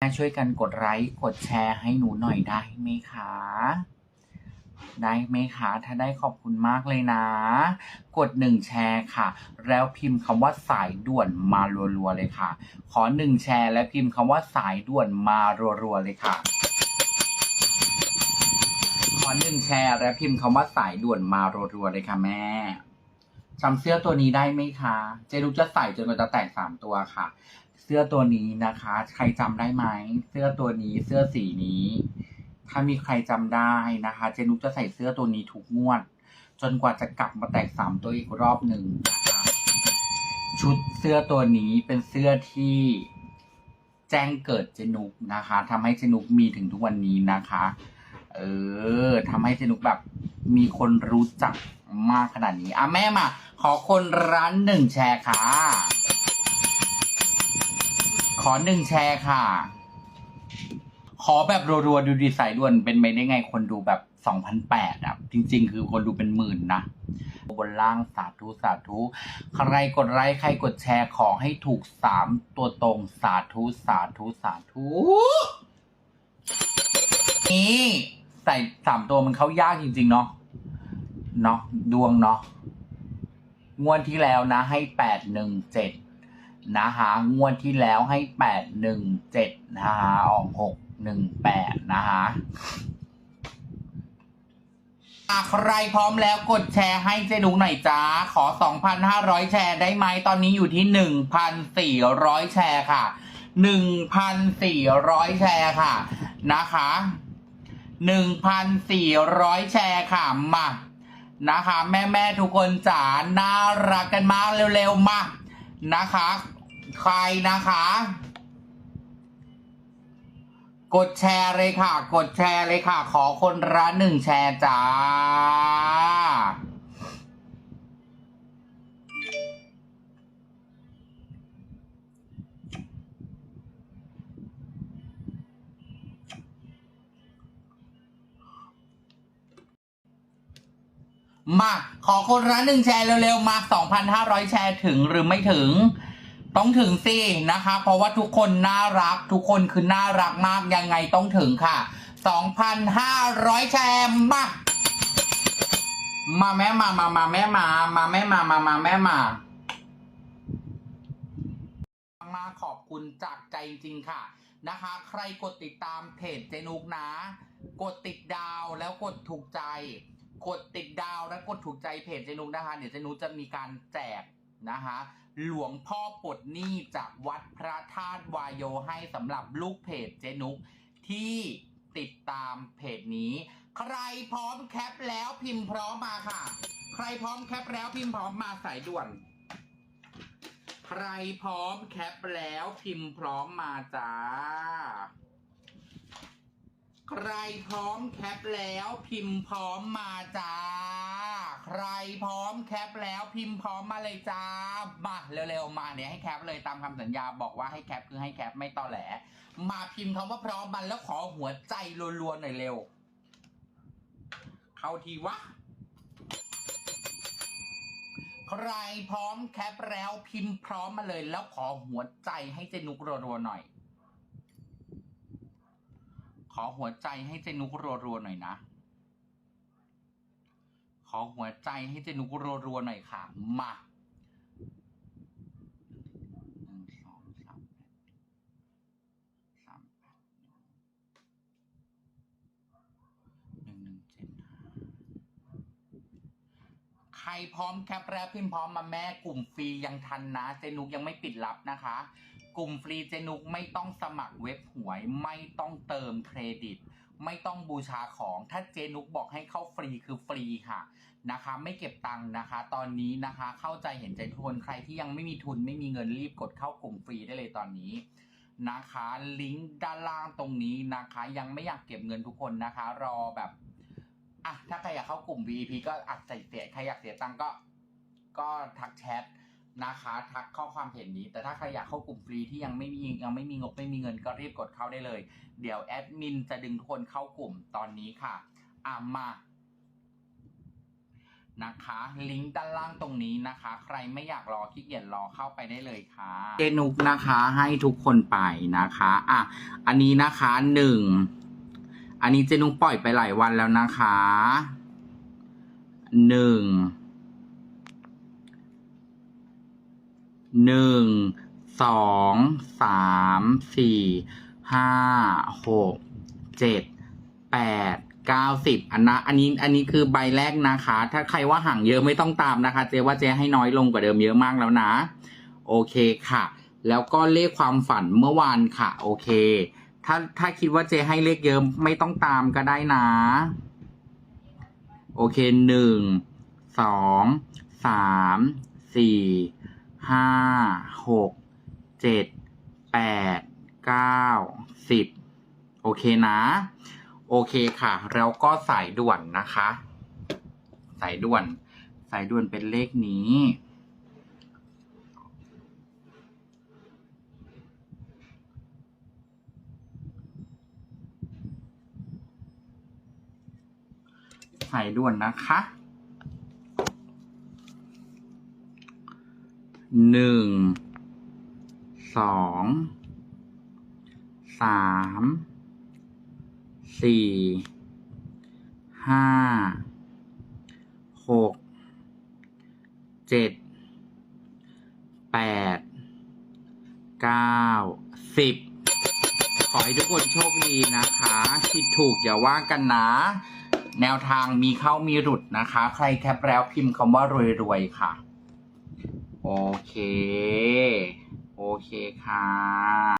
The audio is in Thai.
แม่ช่วยกันกดไลค์กดแชร์ให้หนูหน่อยได้ไหมคะ ได้ไหมคะ ถ้าได้ขอบคุณมากเลยนะ กดหนึ่งแชร์ค่ะ แล้วพิมพ์คำว่าสายด่วนมารัวๆเลยค่ะ ขอหนึ่งแชร์และพิมพ์คำว่าสายด่วนมารัวๆเลยค่ะ ขอหนึ่งแชร์และพิมพ์คำว่าสายด่วนมารัวๆเลยค่ะแม่จำเสื้อตัวนี้ได้ไหมคะ เจนุกจะใส่จนกว่าจะแตกสามตัวค่ะ เสื้อตัวนี้นะคะ ใครจำได้ไหม เสื้อตัวนี้เสื้อสีนี้ ถ้ามีใครจำได้นะคะ เจนุกจะใส่เสื้อตัวนี้ทุกงวด จนกว่าจะกลับมาแตกสามตัวอีกรอบหนึ่งนะคะชุดเสื้อตัวนี้เป็นเสื้อที่แจ้งเกิดเจนุกนะคะทำให้เจนุกมีถึงทุกวันนี้นะคะ เออทำให้เจนุกแบบมีคนรู้จักมากขนาดนี้อะแม่มา ขอคนร้านหนึ่งแชร์ค่ะ อหนึ่งแชร์ค่ะ ขอแบบรัวๆ ดูดีใส่ด่วนเป็นไปได้ไงคนดูแบบสองพันแปดอะ จริงๆ คือคนดูเป็นหมื่นนะ บนล่างสาธุ สาธุ ใครกดไลค์ใครกดแชร์ขอให้ถูกสามตัวตรงสาธุ สาธุ สาธุ นี่ใส่สามตัวมันเข้ายากจริง ๆ เนาะเนาะดวงเนาะงวดที่แล้วนะให้แปดหนึ่งเจ็ด นะคะ งวดที่แล้วให้แปดหนึ่งเจ็ดนะคะออกหกหนึ่งแปดนะคะใครพร้อมแล้วกดแชร์ให้เจดุงหน่อยจ้า ขอ 2,500 แชร์ได้ไหมตอนนี้อยู่ที่ 1,400 แชร์ค่ะ 1,400 แชร์ค่ะ นะคะ1,400 แชร์ค่ะ มา นะคะ แม่แม่ๆทุกคนจ๋า น่ารักกันมากเร็ว ๆ มา นะคะ ใครนะคะ กดแชร์เลยค่ะ กดแชร์เลยค่ะ ขอคนละหนึ่งแชร์จ้า มา ขอคนละหนึ่งแชร์เร็วๆ มา 2,500 แชร์ถึงหรือไม่ถึง ต้องถึงสินะคะ เพราะว่าทุกคนน่ารัก ทุกคนคือน่ารักมากยังไงต้องถึงค่ะ 2,500 แชร์มามาแม่มามามาแม่มา มาแม่มามามาแม่มา มาขอบคุณจากใจจริงๆค่ะนะคะ ใครกดติดตามเพจเจนุกนะ กดติดดาวแล้วกดถูกใจ กดติดดาวและกดถูกใจเพจเจนุกนะคะ เดี๋ยวเจนุกจะมีการแจก นะคะหลวงพ่อปลดหนี้จากวัดพระธาตุวายโยให้สำหรับลูกเพจเจนุกที่ติดตามเพจนี้ ใครพร้อมแคปแล้วพิมพ์พร้อมมาค่ะ ใครพร้อมแคปแล้วพิมพ์พร้อมมาสายด่วน ใครพร้อมแคปแล้วพิมพ์พร้อมมาจ้า ใครพร้อมแคปแล้วพิมพ์พร้อมมาจ้า ใครพร้อมแคปแล้วพิมพ์พร้อมมาเลยจ้ามาเร็วๆมาเดี๋ยให้แคปเลยตามคำสัญญาบอกว่าให้แคปคือให้แคปไม่ตอแหล มาพิมพ์คำว่าพร้อมมันแล้วขอหัวใจรัวๆหน่อยเร็ว เข้าทีวะ ใครพร้อมแคปแล้วพิมพ์พร้อมมาเลย แล้วขอหัวใจให้เจนุกรัวๆหน่อย ขอหัวใจให้เจนุกรัวๆหน่อยนะ อหัวใจให้เจนุกรัวๆหน่อยค่ะ มาหนึ่งสองสามแปดสามแปดหนึ่งหนึ่งเจ็ดห้าใครพร้อมแคปแล้วพิมพ์พร้อมมาแม่กลุ่มฟรียังทันนะ เจนุกยังไม่ปิดรับนะคะ กลุ่มฟรีเจนุกไม่ต้องสมัครเว็บหวยไม่ต้องเติมเครดิต ไม่ต้องบูชาของ ถ้าเจนุกบอกให้เข้าฟรีคือฟรีค่ะนะคะ ไม่เก็บตังค์นะคะ ตอนนี้นะคะ เข้าใจเห็นใจทุกคนใครที่ยังไม่มีทุนไม่มีเงินรีบกดเข้ากลุ่มฟรีได้เลยตอนนี้นะคะ ลิงก์ด้านล่างตรงนี้นะคะ ยังไม่อยากเก็บเงินทุกคนนะคะ รอแบบอะถ้าใครอยากเข้ากลุ่ม VIP ก็อัดใส่เสียใครอยากเสียตังค์ก็ ก็ทักแชท นะคะทักข้อความเพจนี้ แต่ถ้าใครอยากเข้ากลุ่มฟรีที่ยังไม่มียังไม่มีงบไม่มีเงินก็รีบกดเข้าได้เลย เดี๋ยวแอดมินจะดึงทุกคนเข้ากลุ่มตอนนี้ค่ะอะมานะคะ ลิงก์ด้านล่างตรงนี้นะคะ ใครไม่อยากรอขี้เกียจรอเข้าไปได้เลยค่ะเจนุกนะคะให้ทุกคนไปนะคะอะอันนี้นะคะหนึ่งอันนี้เจนุกปล่อยไปหลายวันแล้วนะคะหนึ่ง หนึ่งสองสามสี่ห้าหกเจ็ดแปดเก้าสิบอันนะอันนี้อันนี้คือใบแรกนะคะ ถ้าใครว่าห่างเยอะไม่ต้องตามนะคะ เจ๊ว่าเจ๊ให้น้อยลงกว่าเดิมเยอะมากแล้วนะ โอเคค่ะ แล้วก็เลขความฝันเมื่อวานค่ะ โอเค ถ้าถ้าคิดว่าเจ๊ให้เลขเยอะไม่ต้องตามก็ได้นะ โอเคหนึ่งสองสามสี่ ห้าหกเจ็ดแปดเก้าสิบโอเคนะ โอเคค่ะ แล้วก็สายด่วนนะคะ สายด่วน สายด่วนเป็นเลขนี้สายด่วนนะคะ หนึ่งสองสามสี่ห้าหกเจ็ดแปดเก้าสิบขอให้ทุกคนโชคดีนะคะผิดถูกอย่าว่ากันนะ แนวทางมีเข้ามีหลุดนะคะ ใครแคปแล้วพิมพ์คำว่ารวยๆค่ะ โอเค โอเคค่ะ